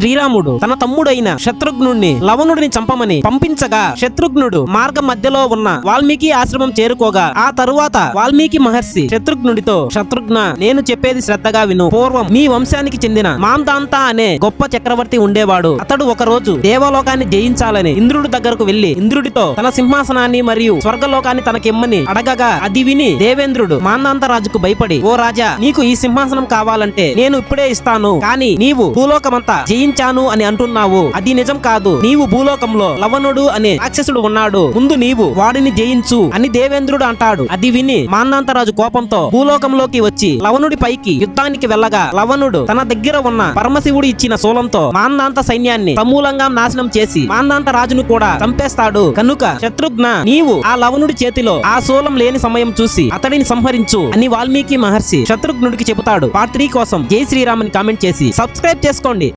శ్రీరాముడు తన తమ్ముడైన శత్రుఘ్నుడిని లవణుడిని చంపమని పంపించగా శత్రుఘ్నుడు మార్గం మధ్యలో ఉన్న వాల్మీకి ఆశ్రమం చేరుకోగా ఆ తరువాత వాల్మీకి మహర్షి శత్రుఘ్నుడితో శత్రుఘ్న నేను చెప్పేది శ్రద్ధగా విను. పూర్వం మీ వంశానికి చెందిన మాందాంత అనే గొప్ప చక్రవర్తి ఉండేవాడు. అతడు ఒక రోజు దేవలోకాన్ని జయించాలని ఇంద్రుడి దగ్గరకు వెళ్ళి ఇంద్రుడితో తన సింహాసనాన్ని మరియు స్వర్గలోకాన్ని తనకిమ్మని అడగగా అది విని దేవేంద్రుడు మాందాంత రాజుకు భయపడి ఓ రాజా నీకు ఈ సింహాసనం కావాలంటే నేను ఇప్పుడే ఇస్తాను. కానీ నీవు భూలోకమంతా ప్రేమించాను అని అంటున్నావు. అది నిజం కాదు. నీవు భూలోకంలో లవణుడు అనే రాక్షసుడు ఉన్నాడు. ముందు నీవు వాడిని జయించు అని దేవేంద్రుడు అంటాడు. అది విని మాన్నాంతరాజు కోపంతో భూలోకంలోకి వచ్చి లవణుడి పైకి యుద్ధానికి వెళ్ళగా లవణుడు తన దగ్గర ఉన్న పరమశివుడు ఇచ్చిన శూలంతో మాందాంత సైన్యాన్ని సమూలంగా నాశనం చేసి మాందాంత రాజును కూడా చంపేస్తాడు. కనుక శత్రుఘ్న నీవు ఆ లవణుడి చేతిలో ఆ శూలం లేని సమయం చూసి అతడిని సంహరించు అని వాల్మీకి మహర్షి శత్రుఘ్నుడికి చెబుతాడు. పార్ట్ త్రీ కోసం జై శ్రీరామ్ అని కామెంట్ చేసి సబ్స్క్రైబ్ చేసుకోండి.